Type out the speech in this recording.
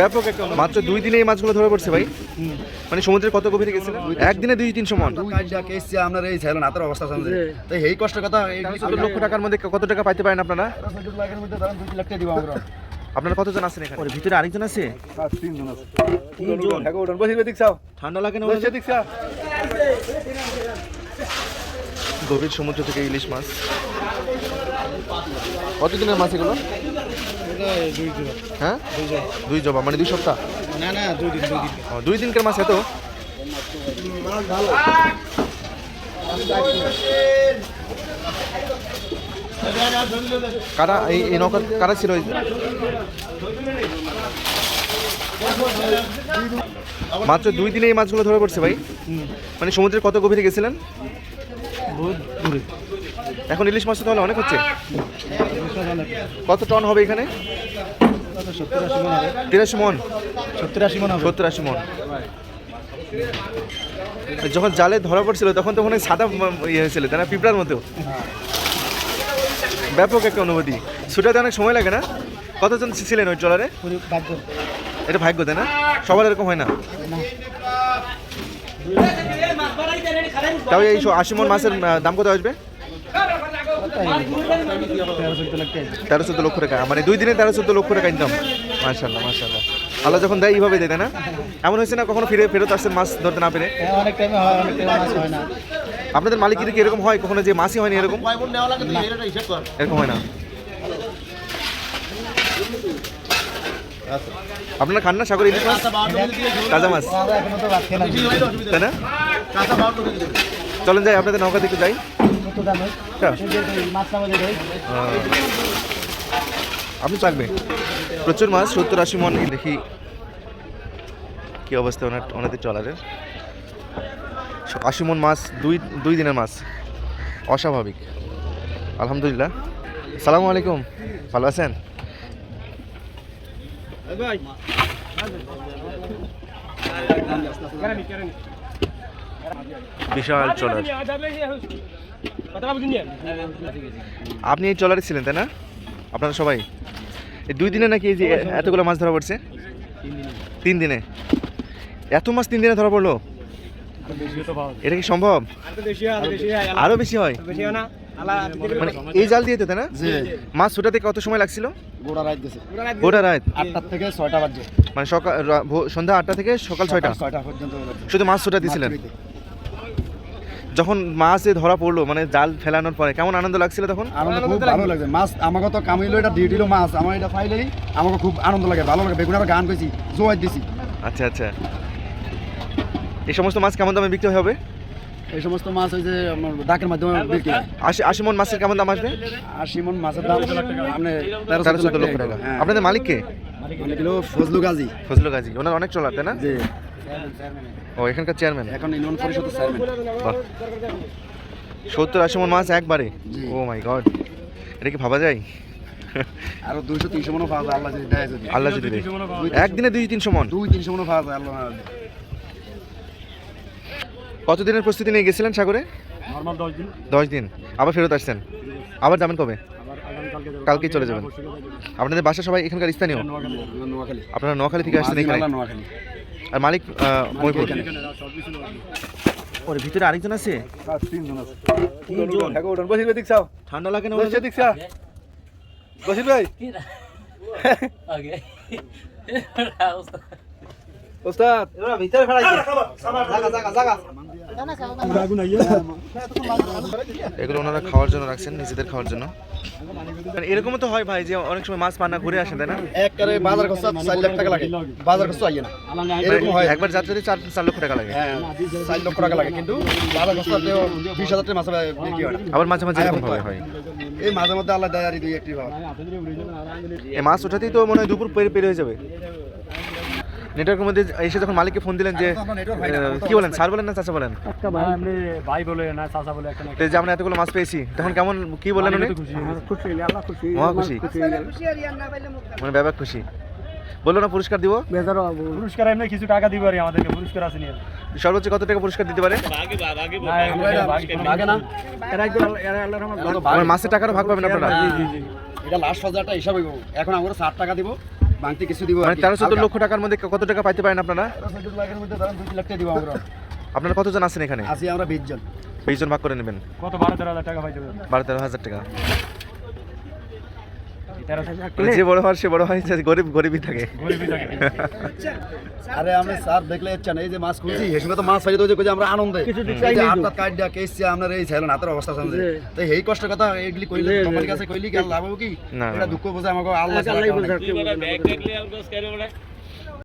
ব্যাপক একটা মাত্র দুই দিনে এই মাছগুলো ধরে পড়ছে ভাই। মানে সমুদ্রের কত গভীরে গেছিলেন একদিনে দুই তিনশো মন। দুই কাজটা আপনার এই ছিল না অবস্থা সামনে তো এই কষ্ট কথা এই লক্ষ টাকার মধ্যে কত টাকা পাইতে পারেন আপনারা? আপনারা কতজন আছেন এখানে? ওর ভিতরে আরেকজন আছে? তিনজন। আছে তিনজন বসে ঠান্ডা লাগে না বসে দিক চাও গভীর সমুদ্র থেকে ইলিশ মাছ। কতদিনের মাছ এগুলো? হ্যাঁ? দুই জবা মানে দুই সপ্তাহ? না না দুই দিন দুই দিন। দুই দিনকার মাছ এত? কারা এই এই নৌকা কারা ছিল এই? মাত্র দুই দিনে এই মাছগুলো ধরে পড়ছে ভাই? মানে সমুদ্রের কত গভীরে গেছিলেন? এখন ইলিশ মাছ তাহলে অনেক হচ্ছে। কত টন হবে এখানে? তিরাশি মন। সত্তর আশি মন সত্তর আশি মন। যখন জালে ধরা পড়ছিল তখন তো মনে সাদা ইয়ে হয়েছিল তাই না? পিঁপড়ার মতো। ব্যাপক একটা অনুভূতি। ছুটাতে অনেক সময় লাগে না? কতজন ছিলেন ওই ট্রলারে? এটা ভাগ্য তাই না? সবার এরকম হয় না? তাও এই আশি মন মাছের দাম কত আসবে? তেরো চোদ্দ লক্ষ টাকা। মানে দুই দিনে তেরো চোদ্দ লক্ষ টাকা ইনকাম মার্শাল্লাহ মার্শাল্লাহ আল্লাহ যখন দেয় এইভাবে দেয় না? এমন হয়েছে না কখনো ফিরে ফেরত আসছেন মাছ ধরতে না পেরে? আপনাদের মালিকের কি এরকম হয় কখনো যে মাছই হয়নি এরকম? এরকম হয় না। আপনারা খান না সাগর ইলিশ মাছ? তাজা মাছ। তাই না? চলেন যাই, আপনাদের নৌকা দিকে যাই। হয়? হ্যাঁ। মাছটা আমাদের আপনি চাকবে প্রচুর মাছ সত্তর আশি মন দেখি কি অবস্থা ওনার ওনাদের চলারের আশি মন মাছ দুই দুই দিনের মাছ। অস্বাভাবিক। আলহামদুলিল্লাহ। সালামু আলাইকুম। ভালো আছেন? বিশাল ট্রলার। আপনি এই ট্রলারে ছিলেন তাই না? আপনারা সবাই। এই দুই দিনে নাকি এই যে এতগুলো মাছ ধরা পড়ছে? তিন দিনে। এত মাছ তিন দিনে ধরা পড়ল? এটা কি সম্ভব? আরও বেশি হয়? মানে এই জাল দিয়ে না? জি। মাছ ছোটাতে কত সময় লাগছিল? গোড়া রাত গেছে। গোটা রাত? আটটার থেকে ছয়টা বাজে। মানে সকাল সন্ধ্যা আটটা থেকে সকাল ছয়টা। ছয়টা পর্যন্ত শুধু মাছ ছোটা দিয়েছিলেন যখন মাছ এ ধরা পড়ল মানে জাল ফেলানোর পরে কেমন আনন্দ লাগছিল তখন? আনন্দ খুব ভালো লাগছে। মাছ আমাকে তো কামাইলো এটা দিয়ে দিল মাছ। আমার এটা পাইলেই আমাকে খুব আনন্দ লাগে ভালো লাগে। বেগুন আবার গান কইছি জোয়াই দিছি। আচ্ছা আচ্ছা। এই সমস্ত মাছ কেমন দামে বিক্রি হবে? এই সমস্ত মাছ ওই যে আমার ডাকের মাধ্যমে বিক্রি আশি আশি মন মাছের কেমন দাম আসবে? আশি মন মাছের দাম আপনি তেরো চোদ্দ লক্ষ টাকা। হ্যাঁ। আপনাদের মালিক কে? মানে কিলো ফজলু গাজী। ফজলু গাজী ওনার অনেক চলার তাই না? যে ও এখানকার চেয়ারম্যান এখন ইউনিয়ন পরিষদের চেয়ারম্যান বাহ। সত্তর আশি মন মাছ একবারে? Oh my god. এটা কি ভাবা যায়? আরও দুইশো তিনশো মনও পাওয়া যায় আল্লাহ যদি দেয় যদি। আল্লাহ যদি দেয়। একদিনে দুই তিনশো মন? দুই তিনশো মনও পাওয়া যায় আল্লাহ কতদিনের প্রস্তুতি নিয়ে গেছিলেন সাগরে? নর্মাল দশ দিন। দশ দিন। আবার ফেরত আসছেন? আবার যাবেন কবে? কালকেই চলে যাবেন। আপনাদের বাসা সবাই এখানকার স্থানীয়? আপনারা নোয়াখালী। থেকে আসছেন এখানে? নোয়াখালী। আর মালিক মহিপুর ওর ভিতরে আরেকজন আছে? তিনজন। ঠান্ডা লাগে না বসে দিক চা বসির ভাই। ওস্তাদ। ভিতরে এগুলো ওনারা খাওয়ার জন্য রাখছেন নিজেদের খাওয়ার জন্য। মানে এরকমও তো হয় ভাই যে অনেক সময় মাছ পান্না ঘুরে আসেন তাই না? একবারে বাজার খরচ চার লাখ টাকা লাগে। বাজার খরচ আইয়ে না। এরকম হয়। একবার যাত্রাতে চার চার লক্ষ টাকা লাগে। হ্যাঁ চার লক্ষ টাকা লাগে কিন্তু বাজার খরচ বিশ হাজার টাকা মাছ বিক্রি হয় আবার মাঝে মাঝে এরকম ভাবে হয় এই মাঝে মধ্যে আল্লাহ দেয় আর দুই একটি ভাব। এই মাছ ওঠাতেই তো মনে হয় দুপুর পেরে পেরে হয়ে যাবে। নেটওয়ার্কের মধ্যে এসে যখন মালিককে ফোন দিলেন যে কি বলেন স্যার বলেন না চাচা বলেন? ভাই বলে না চাচা বলে একটা যে আমরা এতগুলো মাছ পেয়েছি তখন কেমন কি বললেন উনি? খুশি আল্লাহ খুশি মহা খুশি। মানে ব্যাপক খুশি। বলল না পুরস্কার দিব? বেজার পুরস্কার এমনি কিছু টাকা দিব আর আমাদেরকে পুরস্কার আছে নিয়ে। সর্বোচ্চ কত টাকা পুরস্কার দিতে পারে? ভাগ- টাকারও ভাগ পাবেন আপনারা। এটা লাস্ট হাজারটা হিসাবে এখন আমরা ষাট টাকা দিব। বাংতি কিছু দিব মানে তেরো চোদ্দ লক্ষ টাকার মধ্যে কত টাকা পাইতে পারেন আপনারা? লাখের মধ্যে ধরেন দুই লাখ টাকা দিব আমরা। আপনারা কতজন আছেন এখানে? আছি আমরা বিশ জন। বিশ জন ভাগ করে নেবেন। কত? বারো তেরো হাজার টাকা পাইতে বারো তেরো হাজার টাকা। যে বড় হয় সে বড় হয় গরিব গরিবই থাকে। আরে আমি স্যার দেখলে যাচ্ছেন এই যে মাছ খুলছি এই সময় তো মাছ ফাইলে তো যে আমরা আনন্দে। আপনার কাট দিয়া কেসছি আপনার এই ছেলেন হাতের অবস্থা শুনছে তো এই কষ্ট কথা এগুলি কইলে তোমার কাছে কইলি কি লাভ হবে কি। এটা দুঃখ বোঝা আমাকে আল্লাহ কেউ নাই।